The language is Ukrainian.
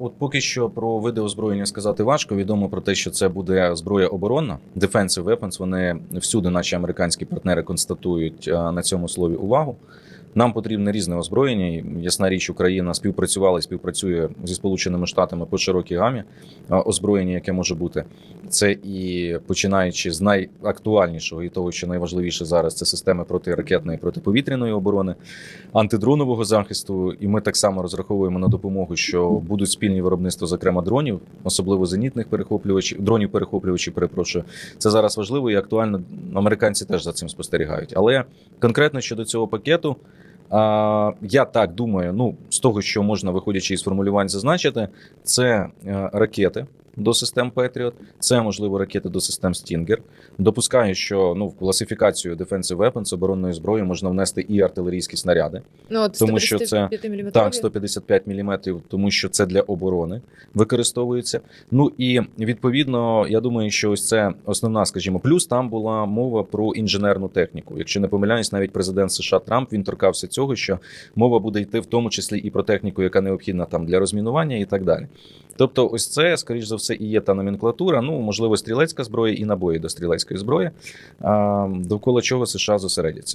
От поки що про види озброєння сказати важко. Відомо про те, що це буде зброя оборонна, defensive weapons. Вони всюди, наші американські партнери, констатують е, на цьому слові увагу. Нам потрібне різне озброєння. Ясна річ, Україна співпрацювала і співпрацює зі Сполученими Штатами по широкій гамі озброєння, яке може бути. Це і починаючи з найактуальнішого і того, що найважливіше зараз, це системи протиракетної протиповітряної оборони, антидронового захисту. І ми так само розраховуємо на допомогу, що будуть спільні виробництва, зокрема дронів, особливо зенітних перехоплювачів, дронів перехоплювачів. Перепрошую, це зараз важливо і актуально. Американці теж за цим спостерігають. Але конкретно щодо цього пакету. Я так думаю, ну з того, що можна, виходячи із формулювань, зазначити, це е, ракети до систем Patriot, це можливо ракети до систем Stinger. Допускаю, що ну в класифікацію Defensive Weapons, оборонної зброї можна внести і артилерійські снаряди. Ну, от Тому що це- 155 міліметрові. Так, 155 мм, тому що це для оборони використовується. Ну і відповідно, я думаю, що ось це основна, скажімо, плюс там була мова про інженерну техніку. Якщо не помиляюсь, навіть президент США Трамп він торкався цього, що мова буде йти в тому числі і про техніку, яка необхідна там для розмінування і так далі. Тобто, ось це, скоріш за все, і є та номенклатура. Ну, можливо, стрілецька зброя і набої до стрілецької зброї, довкола чого США зосередяться.